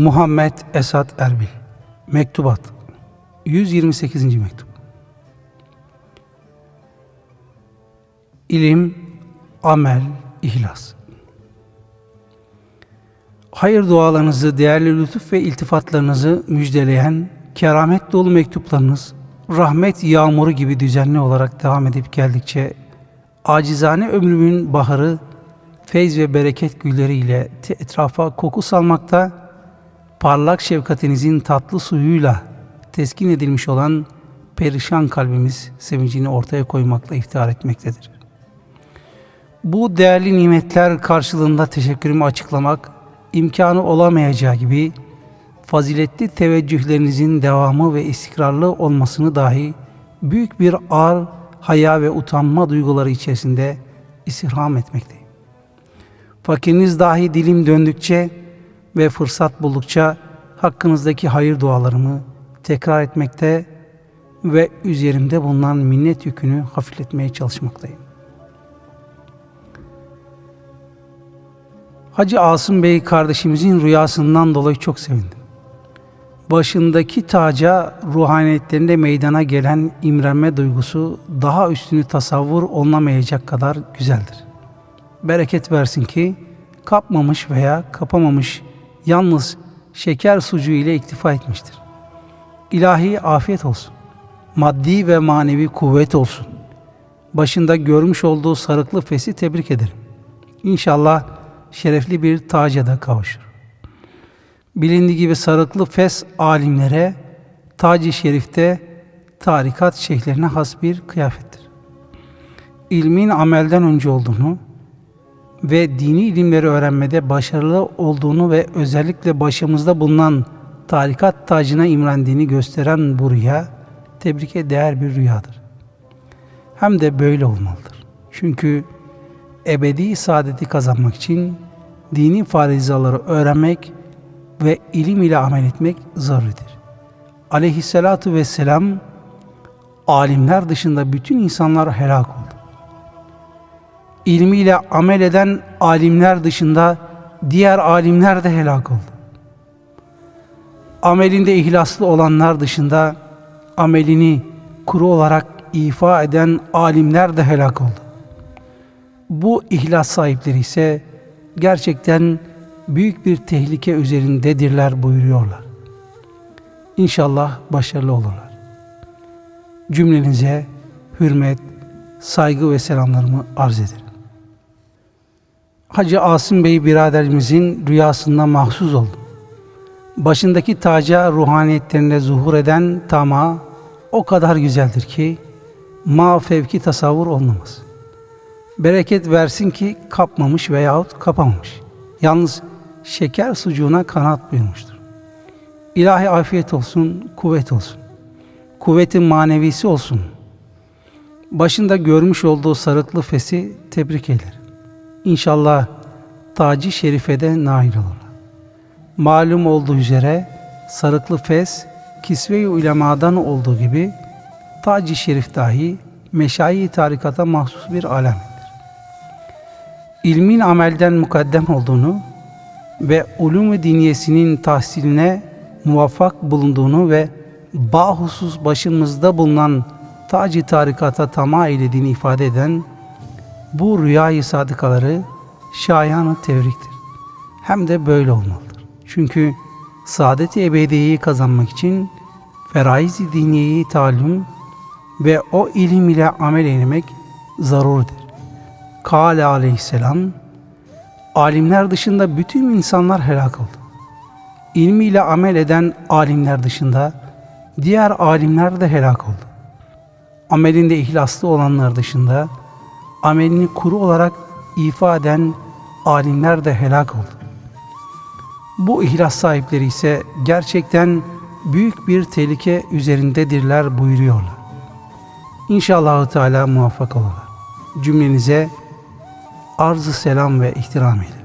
Muhammed Esat Erbil. Mektubat. 128. mektup. İlim, amel, ihlas. Hayır dualarınızı, değerli lütuf ve iltifatlarınızı müjdeleyen keramet dolu mektuplarınız rahmet yağmuru gibi düzenli olarak devam edip geldikçe acizane ömrümün baharı feyz ve bereket gülleriyle etrafa koku salmakta, parlak şefkatinizin tatlı suyuyla teskin edilmiş olan perişan kalbimiz sevincini ortaya koymakla iftihar etmektedir. Bu değerli nimetler karşılığında teşekkürümü açıklamak imkanı olamayacağı gibi faziletli teveccühlerinizin devamı ve istikrarlı olmasını dahi büyük bir ağır haya ve utanma duyguları içerisinde istirham etmekteyim. Fakiriniz dahi dilim döndükçe ve fırsat buldukça hakkınızdaki hayır dualarımı tekrar etmekte ve üzerimde bulunan minnet yükünü hafifletmeye çalışmaktayım. Hacı Asım Bey kardeşimizin rüyasından dolayı çok sevindim. Başındaki taca ruhaniyetlerinde meydana gelen imrenme duygusu daha üstünü tasavvur olunamayacak kadar güzeldir. Bereket versin ki kapmamış veya kapamamış yalnız şeker sucuğu ile iktifa etmiştir. İlahi afiyet olsun. Maddi ve manevi kuvvet olsun. Başında görmüş olduğu sarıklı fesi tebrik ederim. İnşallah şerefli bir taca da kavuşur. Bilindiği gibi sarıklı fes alimlere tac-ı şerifte tarikat şeyhlerine has bir kıyafettir. İlmin amelden önce olduğunu ve dini ilimleri öğrenmede başarılı olduğunu ve özellikle başımızda bulunan tarikat tacına imrendiğini gösteren bu rüya tebrike değer bir rüyadır. Hem de böyle olmalıdır. Çünkü ebedi saadeti kazanmak için dini farizaları öğrenmek ve ilim ile amel etmek zaruridir. Aleyhissalatu vesselam alimler dışında bütün insanlar helak oldu. İlmiyle amel eden alimler dışında diğer alimler de helak oldu. Amelinde ihlaslı olanlar dışında amelini kuru olarak ifa eden alimler de helak oldu. Bu ihlas sahipleri ise gerçekten büyük bir tehlike üzerindedirler buyuruyorlar. İnşallah başarılı olurlar. Cümlenize hürmet, saygı ve selamlarımı arz ederim. Hacı Asım Bey biraderimizin rüyasında mahsus oldum. Başındaki taca ruhaniyetlerinde zuhur eden tama o kadar güzeldir ki ma fevki tasavvur olunamaz. Bereket versin ki kapmamış veyahut kapamamış. Yalnız şeker sucuğuna kanat buyurmuştur. İlahi afiyet olsun, kuvvet olsun. Kuvvetin manevisi olsun. Başında görmüş olduğu sarıklı fesi tebrik ederim. İnşallah tacı şerifede nail olur. Malum olduğu üzere sarıklı fes kisve-i ulemadan olduğu gibi tacı şerif dahi meşayi tarikata mahsus bir alamettir. İlmin amelden mukaddem olduğunu ve ulum-u diniyesinin tahsiline muvaffak bulunduğunu ve bahusus başımızda bulunan tac-ı tarikata tamah eylediğini ifade eden bu rüyayı sadıkaları şayanı tevriktir. Hem de böyle olmalıdır. Çünkü saadet-i ebediyeyi kazanmak için feraiz-i diniyeyi talim ve o ilim ile amel eylemek zaruridir. Kale aleyhisselam, alimler dışında bütün insanlar helak oldu. İlmiyle amel eden alimler dışında diğer alimler de helak oldu. Amelinde ihlaslı olanlar dışında amelini kuru olarak ifa eden alimler de helak oldu. Bu ihlas sahipleri ise gerçekten büyük bir tehlike üzerindedirler buyuruyorlar. İnşallah Teala muvaffak olurlar. Cümlenize arz-ı selam ve ihtiram eylerim.